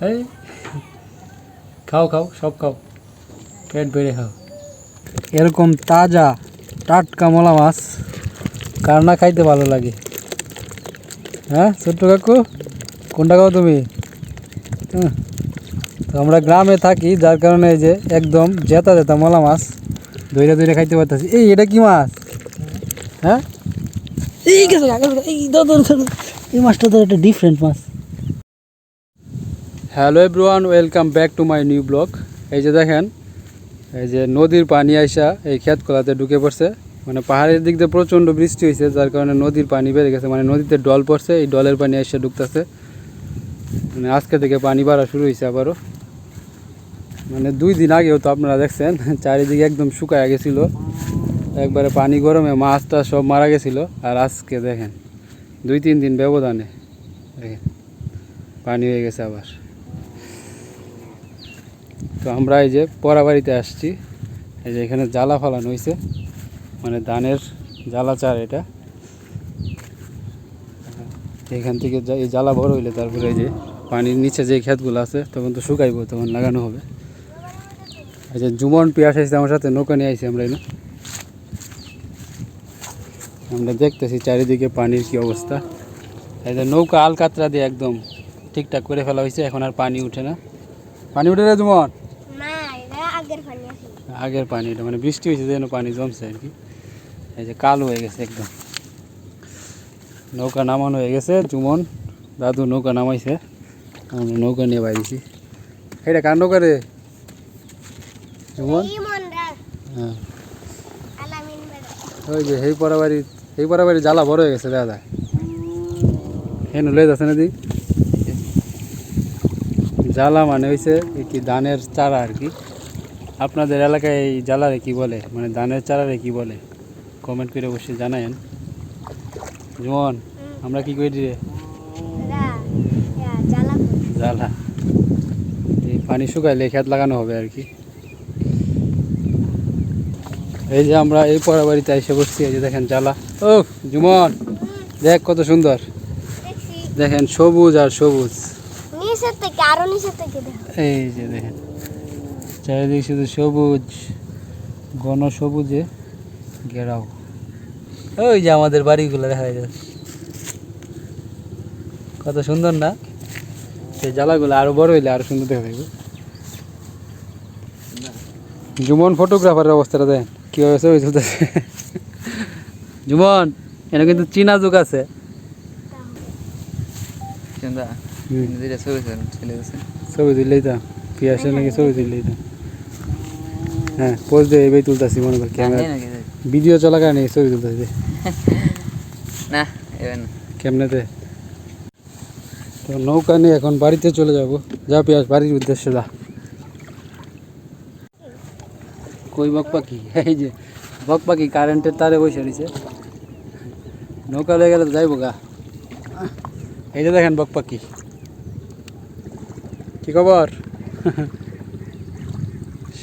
এই, খাও খাও, সব খাও। পেট বেড়ে খাও। এরকম তাজা টাটকা মলা মাছ কার না খাইতে ভালো লাগে? হ্যাঁ ছোট্ট কাকু, কোনটা খাও তুমি? হুম। তো আমরা গ্রামে থাকি, যার কারণে এই যে একদম জেতা জেতা মলা মাছ ধৈরে ধৈরে খাইতে পারতেছি। এই, এটা কি মাছ? হ্যাঁ। এই মাছটা তো একটা different much. Hello everyone welcome back to my new blog এই যে দেখেন, এই যে নদীর পানি আইসা এই ক্ষেত খোলাতে ঢুকে পড়ছে। মানে পাহাড়ের দিক দিয়ে প্রচণ্ড বৃষ্টি হয়েছে যার কারণে নদীর পানি বেড়ে গেছে। মানে নদীতে ডল পড়ছে, এই ডলের পানি এসে ঢুকতেছে। মানে আজকে থেকে পানি বাড়া শুরু হয়েছে আবারও। মানে দুই দিন আগেও তো আপনারা দেখছেন, চারিদিকে একদম শুকায় গেছিল। একবারে পানি গরমে মাছটা সব মারা গেছিল। আর আজকে দেখেন, দুই তিন দিন ব্যবধানে। দেখেন, পানি হয়ে গেছে আবার। তো আমরা এই যে পরাবাড়িতে আসছি। এই যে এখানে জ্বালা ফালানো হয়েছে মানে ধানের জ্বালা চার এটা। এখান থেকে এই জ্বালা বড় হইলে তারপরে এই যে পানির নিচে যে ক্ষেতগুলো আছে, তখন তো শুকাইবো, তখন লাগানো হবে। এই যে জুমন পিয়াস আসছে আমার সাথে, নৌকা নিয়ে আইছি আমরা এনে। আমরা দেখতেছি চারিদিকে পানির কি অবস্থা। এই যে নৌকা আলকাতরা দিয়ে একদম ঠিকঠাক করে ফেলা হয়েছে এখন আর পানি উঠে না। পানি উঠে জুমন। না এটা আগের পানি এটা মানে বৃষ্টি হয়েছে যেন পানি জমছে আর কি। এই যে কালো হয়ে গেছে একদম। নৌকা নামানো হয়ে গেছে জুমন দাদু নৌকা নামাইছে। আমরা নৌকা নিয়ে বাইরেছি এটা কার নৌকা রে? জুমন হ্যাঁ। ওই যে সেই পরাবাড়ি সেই পরাবাড়ি জ্বালা বড় হয়ে গেছে দাদা। হেন লয়ে যাচ্ছে না দি? জ্বালা মানে হয়েছে কি ধানের চারা আর কি। আপনাদের এলাকায় এই জ্বালারে কি বলে? মানে ধানের চারারে কি বলে? কমেন্ট করে অবশ্যই জানায়েন। জুমন আমরা কি করি রে? জ্বালা এই পানি শুকাইলে খেত লাগানো হবে আর কি। এই যে আমরা এই পড়া বাড়িতে এসে বসছি এই যে দেখেন জ্বালা। ও জুমন দেখ কত সুন্দর। দেখেন সবুজ আর সবুজ। এই যে দেখেন। চারিদিকে শুধু সবুজ ঘন সবুজে ঘেরাও। ওই যে আমাদের বাড়িগুলো দেখা যাচ্ছে কত সুন্দর না? সেই জ্বালাগুলো আরও বড় হইলে আরও সুন্দর দেখা যাবে জুমন ফটোগ্রাফারের অবস্থাটা দেন কীভাবে ছবি তুলতেছে। জুমন এনে কিন্তু চীনা যুগ আছে। ছবি তুললেই তো পিয়াসের নাকি ছবি তুললেই তো। হ্যাঁ পোজ দিয়ে এবার তুলতেছি মনে করি ক্যামেরা ভিডিও চলাকালীন এই ছবি তুলতেছি। না এবার না। কেমনেতে? তো নৌকা নিয়ে এখন বাড়িতে চলে যাব। যা পিয়াস বাড়ির উদ্দেশ্যে যা। কই বক পাখি? এই যে বক পাখি কারেন্টের তারে বসে রয়েছে। নৌকা লেগে গেলে তো যাইবো গা। এই যে দেখেন বক পাখি। কি খবর?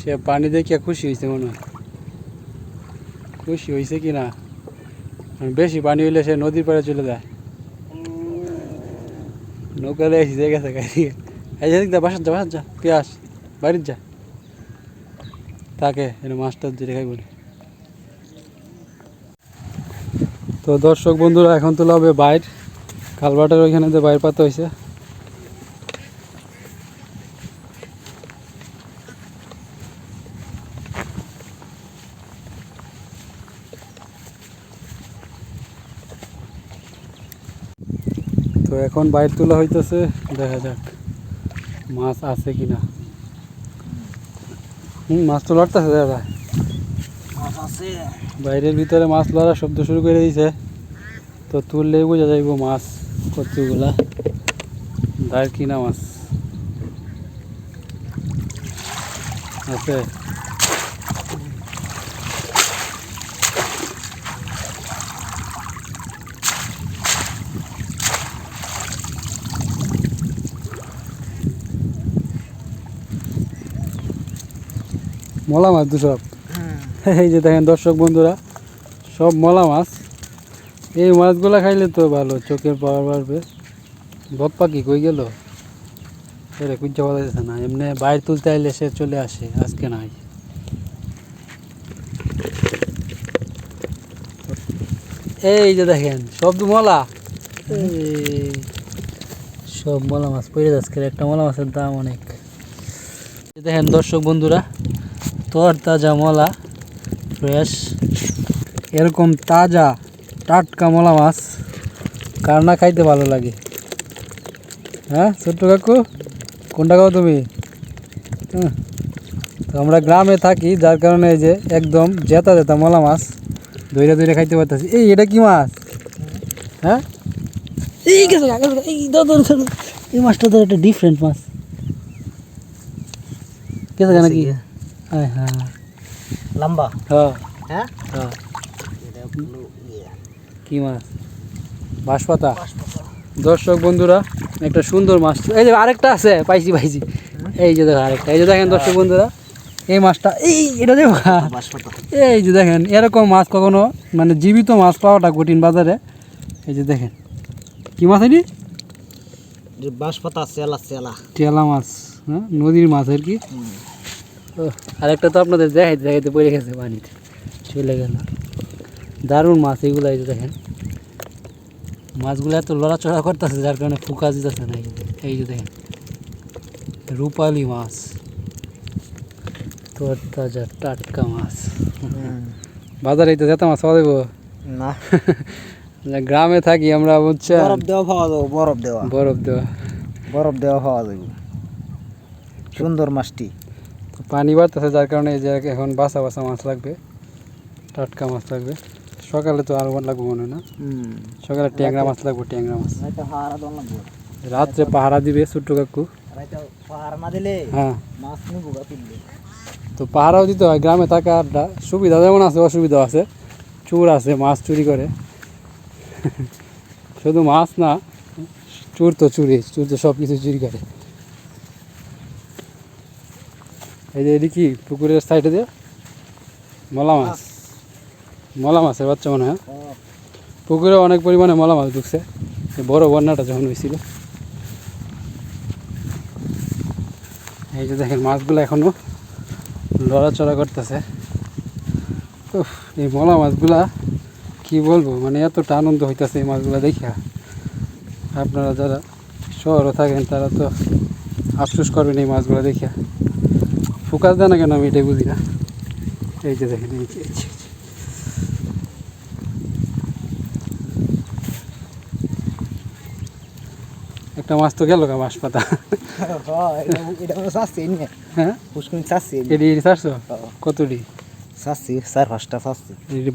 সে পানি দেখিয়া খুশি হয়েছে মনে হয়। খুশি হয়েছে কি না বেশি পানি হইলে সে নদীর পাড়ে চলে যায়। নৌকা লেগে এসে গেছে গাড়ি এই দা বাসার যা বাসার যা, পিয়াস, বাড়ির যা। তাকে মাছটা দিয়ে খাই বলে। তো দর্শক বন্ধুরা, এখন তোলা হবে বাইর। কালবাটের ওইখানে যে বাইর পাতা হয়েছে তো এখন বাইর তোলা হইতেছে দেখা যাক মাছ আছে কিনা। হুম মাছ তো লড়তেছে দাদা। বাইরের ভিতরে মাছ লড়া শব্দ শুরু করে দিয়েছে। তো তুললেই বোঝা যাইব মাছ কতগুলা। দায়ের কিনা মাছ? আছে। মলা মাছ তো সব। এই যে দেখেন দর্শক বন্ধুরা, সব মলা মাছ। এই মাছগুলো খাইলে তো ভালো, চোখের পাওয়ার বাড়বে। বক পাখি কই গেল? সেটা কুঞ্চা বলা যাচ্ছে না, এমনি বাইরে তুলতে আইলে সে চলে আসে, আজকে নাই। এই যে দেখেন, সব মলা। সব মলা মাছ পড়ে যাচ্ছে একটা মলা মাছের দাম অনেক। দেখেন দর্শক বন্ধুরা তোর তাজা মলা ফ্রেশ। এরকম তাজা টাটকা মলা মাছ কার না খাইতে ভালো লাগে? হ্যাঁ ছোট্ট কাকু? কোনটা খাও তুমি? হুম। তো আমরা গ্রামে থাকি যার কারণে এই যে একদম জেতা জেতা মলা মাছ দইরা দইরা খাইতে পারতেছি। এই এটা কি মাছ? হ্যাঁ? এই গেছে এই। এই মাছটা তো একটা ডিফারেন্ট মাছ। গেছে কেন কি? হ্যাঁ হ্যাঁ লম্বা? হ্যাঁ? হ্যাঁ কি মাছ? বাঁশপাতা? দর্শক বন্ধুরা একটা সুন্দর মাছ। এই যে আরেকটা আছে পাইছি পাইছি। এই যে দেখো আরেকটা। এই যে দেখেন দর্শক বন্ধুরা এই মাছটা এই এটা দেখো এই যে দেখেন এরকম মাছ কখনো মানে জীবিত মাছ পাওয়াটা কঠিন বাজারে। এই যে দেখেন। কি মাছ এটি? যে বাঁশপাতা চেলা চেলা। টেলা মাছ হ্যাঁ? নদীর মাছ আর কি। ও, আরেকটা তো আপনাদের দেখাইতে দেখাইতে পড়ে গেছে পানিতে। চলে গেল। দারুণ মাছ এগুলো এই যে দেখেন। মাছগুলো এত লড়াচড়া করতেছে যার কারণে ফুকা দিতেছে না এই যে। দেখেন। রূপালি মাছ। তোর তাজা টাটকা মাছ। বাজারে তো যেতাম মাছ পাওয়া দেবো না। গ্রামে থাকি আমরা বুঝছেন? বরফ দেওয়া খাওয়া যাব বরফ দেওয়া। বরফ দেওয়া। বরফ দেওয়া খাওয়া যাবে সুন্দর মাছটি। তো পানি বাড়তেছে যার কারণে এই যে এখন বাসা বাসা মাছ লাগবে টাটকা মাছ লাগবে। সকালে তো আরও লাগবে মনে হয় না? সকালে ট্যাংরা মাছ লাগবে ট্যাংরা মাছ। রাত্রে পাহারা দিবে ছোট্ট কাকু। হ্যাঁ। তো পাহারাও দিতে হয় গ্রামে থাকা আড্ডা সুবিধা যেমন আছে অসুবিধা আছে। চোর আছে মাছ চুরি করে। শুধু মাছ না চোর তো চুরি চোর তো সব কিছু চুরি করে। এই যে এটি কি? পুকুরের সাইডে দিয়ে মলা মাছ। মলা মাছের বাচ্চা মনে হয় পুকুরে অনেক পরিমাণে মলা মাছ ঢুকছে। বড় বন্যাটা যখন হয়েছিল। এই যে দেখেন মাছগুলো এখনও লড়াচড়া করতেছে। এই মলা মাছগুলা কি বলব? মানে এতটা আনন্দ হইতেছে এই মাছগুলা দেখা আপনারা যারা শহরে থাকেন তারা তো আফসোস করবেন এই মাছগুলো দেখা ফোকাস দেয় না কেন আমি এটাই বুঝি না? এই যে দেখেন এই যে। একটা মাছ তো গেল গা মাছ পাতা। হ্যাঁ এটি চারশো কতটি?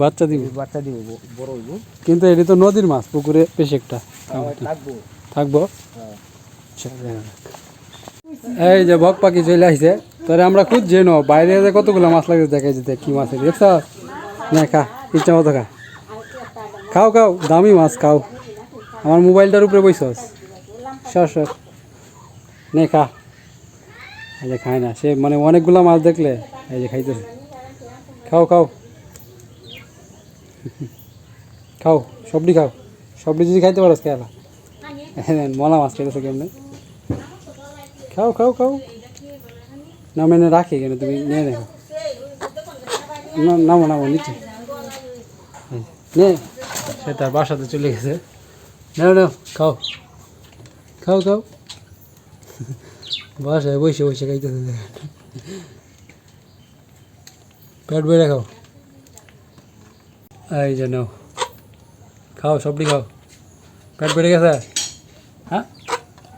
বাচ্চা দিব? বাচ্চা দিব বড় হইব। কিন্তু এটি তো নদীর মাছ পুকুরে বেশ একটা। থাকব। হ্যাঁ। আচ্ছা। এই যে বক পাখি চলে আসছে। তোরে আমরা খুঁজছি, নো, বাইরে কতগুলো মাছ লাগে দেখা যেতে কি মাছ দেখছ? না, খা, ইচ্ছা মতো খা। খাও খাও, দামি মাছ, খাও। আমার মোবাইলটার উপরে বইসস। সর নে, খা। এই যে খায় না, সে মানে অনেকগুলো মাছ দেখলে, এই যে খাইতেছে। খাও খাও। খাও সবজি খাও। সবজি যদি খাইতে পারো খেলা মলা মাছ খেতেছো কেমনে? খাও খাও খাও। না মানে রাখি কেন তুমি নিয়ে দেখো। না নামো নামো নিচে। নে। সে তার বাসাতে চলে গেছে। নাও নাও খাও। খাও খাও। বাসায় বসে বসে খাইতেছে পেট বেড়ে খাও। এই যে নাও। খাও সবটি খাও। পেট বেড়ে গেছে? হ্যাঁ?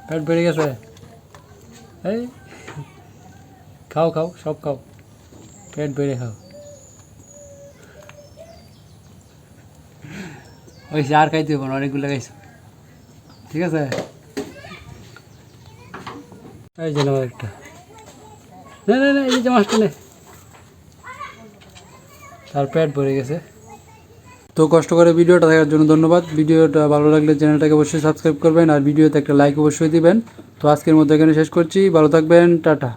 পেট বেড়ে গেছে? এই খাও খাও, সব খাও। পেট বেড়ে খাও। ওই আর খাইতে হবে অনেকগুলো খাইছো। ঠিক আছে? এই যে নাও একটা। না না না, এই যে মাছটা নে। তার পেট ভরে গেছে। তো কষ্ট করে ভিডিওটা দেখার জন্য ধন্যবাদ। ভিডিওটা ভালো লাগলে চ্যানেলটাকে অবশ্যই সাবস্ক্রাইব করবেন আর ভিডিওতে একটা লাইক অবশ্যই দিবেন। তো আজকের মধ্যে এখানে শেষ করছি। ভালো থাকবেন। টাটা।